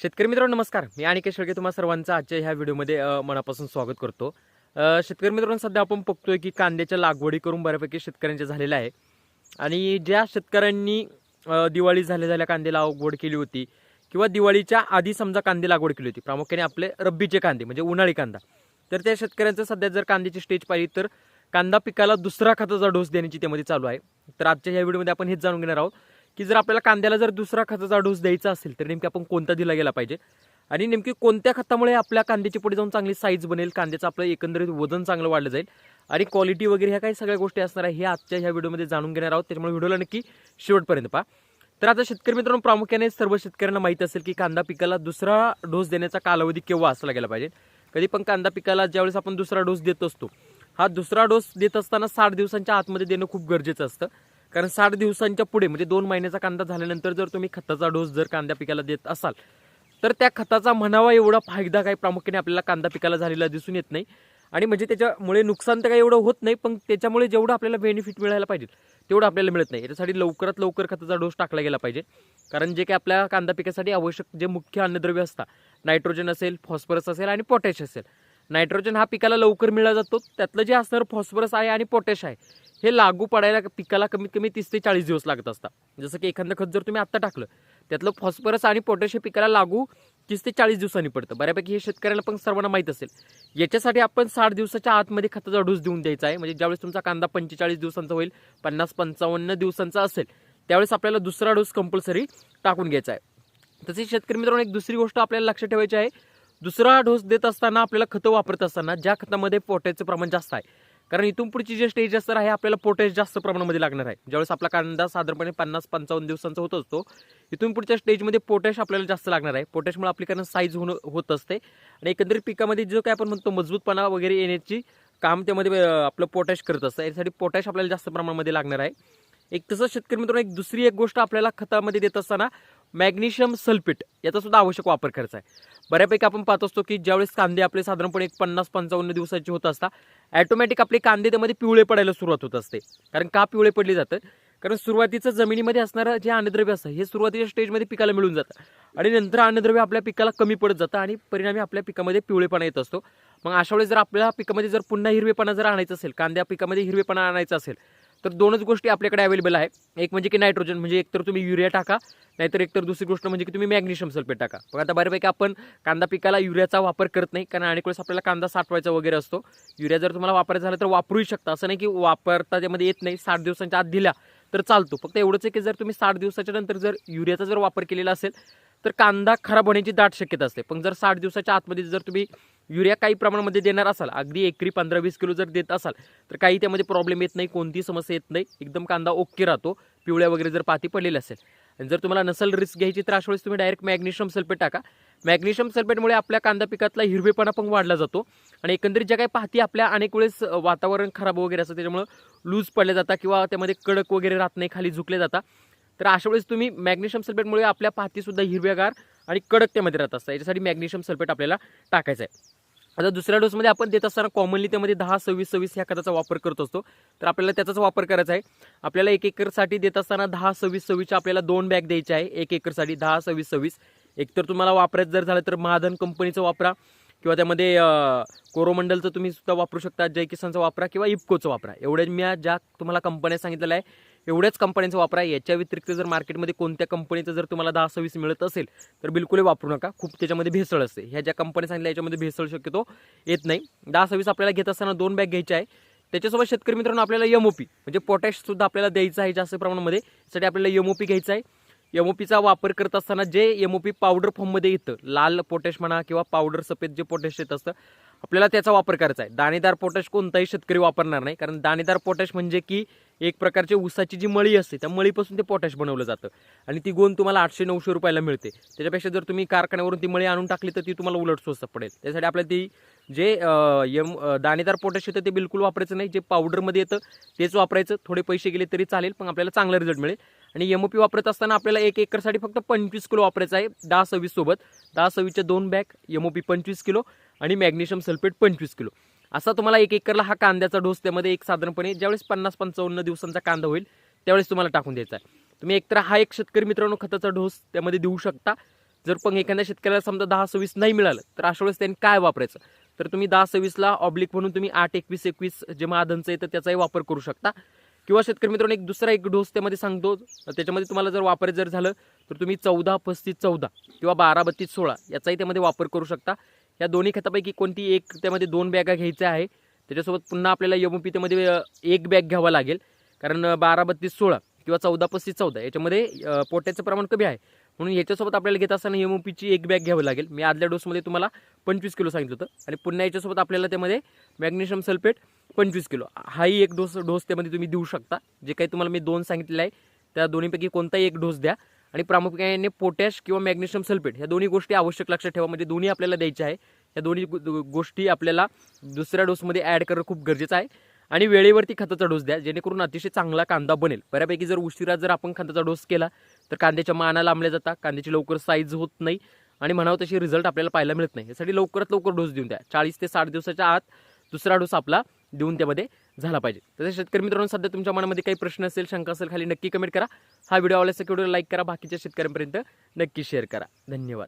शेतकरी मित्रांनो नमस्कार. मी अनिकेश शेळके तुम्हा सर्वांचं आजच्या ह्या व्हिडिओमध्ये मनापासून स्वागत करतो. शेतकरी मित्रांनो सध्या आपण बघतोय की कांद्याच्या लागवडी करून बऱ्यापैकी शेतकऱ्यांच्या झालेल्या आहे. आणि ज्या शेतकऱ्यांनी दिवाळी झाल्या झाल्या कांदे लागवड केली होती किंवा दिवाळीच्या आधी समजा कांदे लागवड केली होती प्रामुख्याने आपले रब्बीचे कांदे म्हणजे उन्हाळी कांदा तर त्या शेतकऱ्यांचं सध्या जर कांद्याची स्टेज पाहिली तर कांदा पिकाला दुसरा खताचा डोस देण्याची त्यामध्ये चालू आहे. तर आजच्या ह्या व्हिडिओमध्ये आपण हेच जाणून घेणार आहोत. की जर आपल्याला कांद्याला जर दुसरा खताचा डोस द्यायचा असेल तर नेमकी आपण कोणता दिला गेला पाहिजे? आणि नेमकी कोणत्या खतामुळे आपल्या कांद्याची पुढे जाऊन चांगली साईज बनेल कांद्याचं आपलं एकंदरीत वजन चांगलं वाढलं जाईल? आणि क्वालिटी वगैरे ह्या काही सगळ्या गोष्टी असणार आहे हे आजच्या ह्या व्हिडिओमध्ये जाणून घेणार आहोत. त्याच्यामुळे व्हिडिओला नक्की शेवटपर्यंत पहा. तर आता शेतकरी मित्रांनो प्रामुख्याने सर्व शेतकऱ्यांना माहीत असेल की कांदा पिकाला दुसरा डोस देण्याचा कालावधी केव्हा असला गेला पाहिजे? कधी पण कांदा पिकाला ज्यावेळेस आपण दुसरा डोस देत असतो हा दुसरा डोस देत असताना साठ दिवसांच्या आतमध्ये देणं खूप गरजेचं असतं. कारण साठ दिवसांच्या पुढे म्हणजे दोन महिन्याचा कांदा झाल्यानंतर जर तुम्ही खताचा डोस जर कांदा पिकाला देत असाल तर त्या खताचा म्हणावा एवढा फायदा काही प्रामुख्याने आपल्याला कांदा पिकाला झालेला दिसून येत नाही. आणि म्हणजे त्याच्यामुळे नुकसान तर काही एवढं होत नाही पण त्याच्यामुळे जेवढं आपल्याला बेनिफिट मिळायला पाहिजे तेवढं आपल्याला मिळत नाही. याच्यासाठी लवकरात लवकर खताचा डोस टाकला गेला पाहिजे. कारण जे काही आपल्या कांदा पिकासाठी आवश्यक जे मुख्य अन्नद्रव्य असतात नायट्रोजन असेल फॉस्फरस असेल आणि पोटॅश असेल नायट्रोजन हा पिकाला लवकर मिळला जातो. त्यातलं जे असणारं फॉस्फरस आहे आणि पोटॅश आहे हे लागू पडायला पिकाला कमीत कमी तीस ते चाळीस दिवस लागत असतात. जसं की एखादं खत जर तुम्ही आत्ता टाकलं त्यातलं फॉस्फरस आणि पोटॅश हे पिकाला लागू तीस ते चाळीस दिवसांनी पडतं. बऱ्यापैकी हे शेतकऱ्याला पण सर्वांना माहीत असेल. याच्यासाठी आपण साठ दिवसाच्या आतमध्ये खताचा डोस देऊन द्यायचा आहे. म्हणजे ज्यावेळेस तुमचा कांदा पंचेचाळीस दिवसांचा होईल पन्नास पंचावन्न दिवसांचा असेल त्यावेळेस आपल्याला दुसरा डोस कंपल्सरी टाकून घ्यायचा आहे. तसेच शेतकरी मित्रांनो एक दुसरी गोष्ट आपल्याला लक्षात ठेवायची आहे. दुसरा डोस देत असताना आपल्याला खतं वापरत असताना ज्या खतामध्ये पोटॅशचं प्रमाण जास्त आहे कारण इथून पुढची जी स्टेज असणार आहे आपल्याला पोटॅश जास्त प्रमाणामध्ये लागणार आहे. ज्यावेळेस आपला कांदा साधारणपणे पन्नास पंचावन्न दिवसांचा होत असतो इथून पुढच्या स्टेजमध्ये पोटॅश आपल्याला जास्त लागणार आहे. पोटॅशमुळे आपली कारण साईज होणं होत असते. आणि एकंदरीत पिकामध्ये जो काय आपण म्हणतो मजबूतपणा वगैरे येण्याची काम त्यामध्ये आपलं पोटॅश करत असतं. यासाठी पोटॅश आपल्याला जास्त प्रमाणामध्ये लागणार आहे. एक तसं शेतकरी मित्रांनो एक दुसरी एक गोष्ट आपल्याला खतामध्ये देत असताना मॅग्नेशियम सल्फेट याचा सुद्धा आवश्यक वापर करायचा आहे. बऱ्यापैकी आपण पाहत असतो की ज्यावेळेस कांदे आपले साधारणपणे एक पन्नास पंचावन्न दिवसाचे होत असता ॲटोमॅटिक आपले कांदे त्यामध्ये पिवळे पडायला सुरुवात होत असते. कारण का पिवळे पडले जातं कारण सुरुवातीचं जमिनीमध्ये असणारं जे अन्नद्रव्य असतं हे सुरुवातीच्या स्टेजमध्ये पिकाला मिळून जातं. आणि नंतर अन्नद्रव्य आपल्या पिकाला कमी पडत जातं आणि परिणामी आपल्या पिकामध्ये पिवळेपणा येत असतो. मग अशा वेळेस जर आपल्या पिकामध्ये जर पुन्हा हिरवेपणा जर आणायचा असेल कांद्या पिकामध्ये हिरवेपणा आणायचा असेल तर दोनच गोष्टी आपल्याकडे अवेलेबल आहे एक म्हणजे की नायट्रोजन म्हणजे एकतर तुम्ही युरिया टाका नाहीतर एकतर दुसरी गोष्ट म्हणजे की तुम्ही मॅग्नेशियम सल्फेट टाका. पण आता बऱ्यापैकी आपण कांदा पिकाला युरियाचा वापर करत नाही कारण अनेक वेळेस आपल्याला कांदा साठवायचा वगैरे असतो. युरिया जर तुम्हाला वापरायचा झाला तर वापरूही शकता. असं नाही की वापरता त्यामध्ये येत नाही साठ दिवसांच्या आत दिला तर चालतो. फक्त एवढंच आहे की जर तुम्ही साठ दिवसाच्या नंतर जर युरियाचा जर वापर केलेला असेल तर कांदा खराब होण्याची दाट शक्यता असते. पण जर साठ दिवसाच्या आतमध्ये जर तुम्ही युरिया काही प्रमाणामध्ये देणार असाल अगदी एकरी पंधरा वीस किलो जर देत असाल तर काही त्यामध्ये प्रॉब्लेम येत नाही कोणतीही समस्या येत नाही. एकदम कांदा ओके राहतो. पिवळ्या वगैरे जर पाती पडलेली असेल. आणि जर तुम्हाला नसल रिस्क घ्यायची तर अशा वेळेस तुम्ही डायरेक्ट मॅग्नेशियम सल्फेट टाका. मॅग्नेशियम सल्फेटमुळे आपल्या कांदा पिकातला हिरवेपणा पण वाढला जातो. आणि एकंदरीत ज्या काही पाहती आपल्या अनेक वेळेस वातावरण खराब वगैरे असतं त्याच्यामुळं लूज पडल्या जातात किंवा त्यामध्ये कडक वगैरे राहत नाही खाली झुकले जातात. तर अशा वेळेस तुम्ही मॅग्नेशियम सल्फेटमुळे आपल्या पातीसुद्धा हिरव्यागार आणि कडक त्यामध्ये राहत असतात याच्यासाठी मॅग्नेशियम सल्फेट आपल्याला टाकायचं आहे. आता दुसऱ्या डोसमध्ये आपण देत असताना कॉमनली त्यामध्ये दहा सव्वीस सव्वीस ह्या खताचा वापर करत असतो. तर आपल्याला त्याचाच वापर करायचा आहे. आपल्याला एक एकरसाठी देत असताना दहा सव्वीस सव्वीसच्या आपल्याला दोन बॅग द्यायच्या आहे. एक एकरसाठी दहा सव्वीस सव्वीस. एकतर तुम्हाला वापरायचं जर झालं तर महाधन कंपनीचं वापरा किंवा त्यामध्ये कोरोमंडलचं तुम्ही सुद्धा वापरू शकता जय किसानचं वापरा किंवा इफकोचं वापरा. एवढ्या मी ज्या तुम्हाला कंपन्या सांगितलेल्या आहे एवढ्याच कंपन्यांचं वापरा याच्या व्यतिरिक्त जर मार्केटमध्ये कोणत्या कंपनीचं जर तुम्हाला दहा सव्वीस मिळत असेल तर बिलकुल वापरू नका. खूप त्याच्यामध्ये भेसळ असते. ह्या ज्या कंपन्या सांगितल्या याच्यामध्ये भेसळ शक्यतो येत नाही. दहा सव्वीस आपल्याला घेत असताना दोन बॅग घ्यायच्या आहे. त्याच्यासोबत शेतकरी मित्रांनो आपल्याला यमओपी म्हणजे पोटॅशसुद्धा आपल्याला द्यायचं आहे जास्त प्रमाणामध्ये. त्यासाठी आपल्याला यमओपी घ्यायचं आहे. एमओपीचा वापर करत असताना जे एमओपी पावडर फॉर्ममध्ये येतं लाल पोटॅश म्हणा किंवा पावडर सफेद जे पोटॅश येत असतं आपल्याला त्याचा वापर करायचा आहे. दाणेदार पोटॅश कोणताही शेतकरी वापरणार नाही कारण दाणेदार पोटॅश म्हणजे की एक प्रकारची ऊसाची जी मळी असते त्या मळीपासून ते पोटॅश बनवलं जातं. आणि ती गोंद तुम्हाला आठशे नऊशे रुपयाला मिळते. त्याच्यापेक्षा जर तुम्ही कारखान्यावरून ती मळी आणून टाकली तर ती तुम्हाला उलट स्वस्त पडेल. त्यासाठी आपल्याला ती जे यम दाणेदार पोटॅश येतं ते बिलकुल वापरायचं नाही. जे पावडरमध्ये येतं तेच वापरायचं. थोडे पैसे गेले तरी चालेल पण आपल्याला चांगला रिझल्ट मिळेल. आणि एमओपी वापरत असताना आपल्याला एक एकरसाठी फक्त पंचवीस किलो वापरायचं आहे दहा सव्वीस सोबत. दहा सव्वीसच्या दोन बॅग पी पंचवीस किलो आणि मॅग्नेशियम सल्फेट पंचवीस किलो. असा तुम्हाला एक एकरला हा कांद्याचा डोस त्यामध्ये एक साधारणपणे ज्यावेळेस पन्नास पंचावन्न दिवसांचा कांदा होईल त्यावेळेस तुम्हाला टाकून द्यायचा आहे. तुम्ही एकतर हा एक शेतकरी मित्रांनो खताचा डोस त्यामध्ये देऊ शकता. जर पण एखाद्या शेतकऱ्याला समजा दहा सव्वीस नाही मिळालं तर अशा वेळेस त्यांनी काय वापरायचं? तर तुम्ही दहा सव्वीसला ऑब्लिक म्हणून तुम्ही आठ एकवीस एकवीस जे महाधनचं आहे तर त्याचाही वापर करू शकता. किंवा शेतकरी मित्रांनो एक दुसरा एक डोस त्यामध्ये सांगतो त्याच्यामध्ये तुम्हाला जर वापर जर झालं तर तुम्ही चौदा पस्तीस चौदा किंवा बारा बत्तीस सोळा याचाही त्यामध्ये वापर करू शकता. या दोन्ही खतापैकी कोणती एक त्यामध्ये दोन बॅगा घ्यायच्या आहे. त्याच्यासोबत पुन्हा आपल्याला यमुपी त्यामध्ये एक बॅग घ्यावा लागेल. कारण बारा बत्तीस सोळा किंवा चौदा पस्तीस चौदा याच्यामध्ये पोट्याचं प्रमाण कमी आहे. म्हणून याच्यासोबत आपल्याला घेत असताना यमुपीची एक बॅग घ्यावी लागेल. मी आदल्या डोसमध्ये तुम्हाला पंचवीस किलो सांगितलं होतं. आणि पुन्हा याच्यासोबत आपल्याला त्यामध्ये मॅग्नेशियम सल्फेट पंचवीस किलो. हाही एक डोस डोस त्यामध्ये तुम्ही देऊ शकता. जे काही तुम्हाला मी दोन सांगितलेलं आहे त्या दोन्हीपैकी कोणताही एक डोस द्या. आणि प्रामुख्याने पोटॅश किंवा मॅग्नेशियम सल्फेट ह्या दोन्ही गोष्टी आवश्यक लक्षात ठेवा. म्हणजे दोन्ही आपल्याला द्यायच्या आहे. या दोन्ही गोष्टी आपल्याला दुसऱ्या डोसमध्ये ॲड करणं खूप गरजेचं आहे. आणि वेळेवरती खताचा डोस द्या जेणेकरून अतिशय चांगला कांदा बनेल. बऱ्यापैकी जर उशिरा जर आपण खताचा डोस केला तर कांद्याच्या माना लांबल्या जातात. कांद्याची लवकर साईज होत नाही. आणि म्हणावं तशी रिझल्ट आपल्याला पाहायला मिळत नाही. यासाठी लवकरात लवकर डोस देऊन द्या. चाळीस ते साठ दिवसाच्या आत दुसरा डोस आपला देऊन त्यामध्ये झाला पाहिजे. तसेच शेतकरी मित्रांनो सध्या तुमच्या मनामध्ये काही प्रश्न असेल शंका असेल खाली नक्की कमेंट करा. हा व्हिडिओ आवडल्यास व्हिडिओ लाईक करा बाकीच्या शेतकऱ्यांपर्यंत नक्की शेअर करा. धन्यवाद.